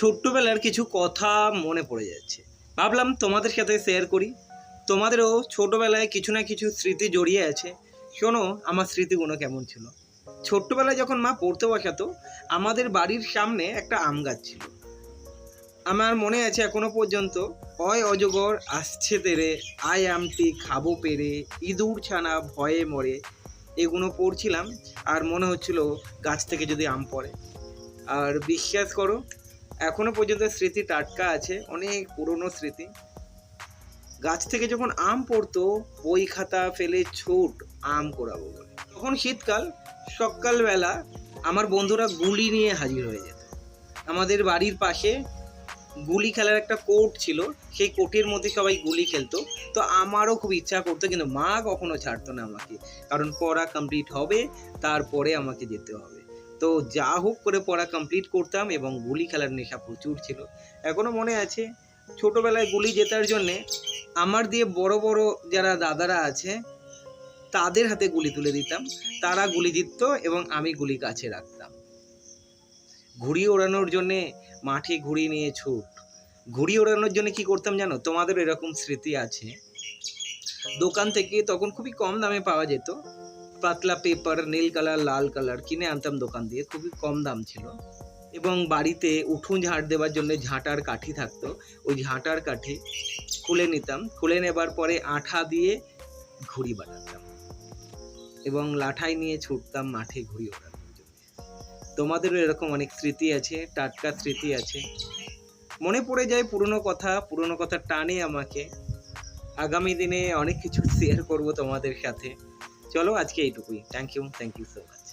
ছোট্টবেলার কিছু কথা মনে পড়ে যাচ্ছে। ভাবলাম তোমাদের সাথে শেয়ার করি। তোমাদেরও ছোটবেলায় কিছু না কিছু স্মৃতি জড়িয়ে আছে। শোনো, আমার স্মৃতিগুলো কেমন ছিল? ছোট্টবেলায় যখন মা পড়তে বসাতো, আমাদের বাড়ির সামনে একটা আম গাছ ছিল। আমার মনে আছে এখনও পর্যন্ত, অয় অজগর, আসছে তেরে, আয় আমটি, খাব পেরে, ইঁদুর ছানা ভয়ে মরে। এগুলো পড়ছিলাম, আর মনে হচ্ছিল গাছ থেকে যদি আম পড়ে। আর বিশ্বাস করো এখনও পর্যন্ত স্মৃতি টাটকা আছে, অনেক পুরনো স্মৃতি। গাছ থেকে যখন আম পড়তো, বই খাতা ফেলে ছুট আম কোড়াবো বলে। তখন শীতকাল, সকালবেলা আমার বন্ধুরা গুলি নিয়ে হাজির হয়ে যেত। আমাদের বাড়ির পাশে গুলি খেলার একটা কোর্ট ছিল, সেই কোর্টের মধ্যে সবাই গুলি খেলতো। তো আমারও খুব ইচ্ছা করতো, কিন্তু মা কখনো ছাড়তো না আমাকে। কারণ পড়া কমপ্লিট হবে, তারপরে আমাকে যেতে হবে। তো যা হোক করে পড়া কমপ্লিট করতাম এবং গুলি খেলার নেশা প্রচুর ছিল। এখনও মনে আছে, ছোটবেলায় গুলি জেতার জন্যে আমার দিয়ে বড় বড় যারা দাদারা আছে, তাদের হাতে গুলি তুলে দিতাম। তারা গুলি জিততো এবং আমি গুলি কাছে রাখতাম। ঘুড়ি ওড়ানোর জন্যে মাঠে ঘুড়ি নিয়ে ছুট। ঘুড়ি ওড়ানোর জন্য কি করতাম জানো? তোমাদের এরকম স্মৃতি আছে। দোকান থেকে তখন খুবই কম দামে পাওয়া যেত। পাতলা পেপার নীল কালার লাল কালার কিনে আনতাম দোকান দিয়ে। খুবই কম দাম ছিল। এবং বাড়িতে উঠুন ঝাঁট দেওয়ার জন্য ঝাঁটার কাঠি থাকতো। ওই ঝাঁটার কাঠি খুলে নিতাম। খুলে নেবার পরে আঠা দিয়ে ঘুড়ি বানাতাম। এবং লাঠাই নিয়ে ছুটতাম মাঠে ঘুড়ি ওড়ানোর জন্য। তোমাদেরও এরকম অনেক স্মৃতি আছে, টাটকা স্মৃতি আছে। মনে পড়ে যায় পুরনো কথা পুরনো কথা টানে আমাকে। আগামী দিনে অনেক কিছু শেয়ার করব তোমাদের সাথে। চলো আজকে এইটুকুই। Thank you thank you so much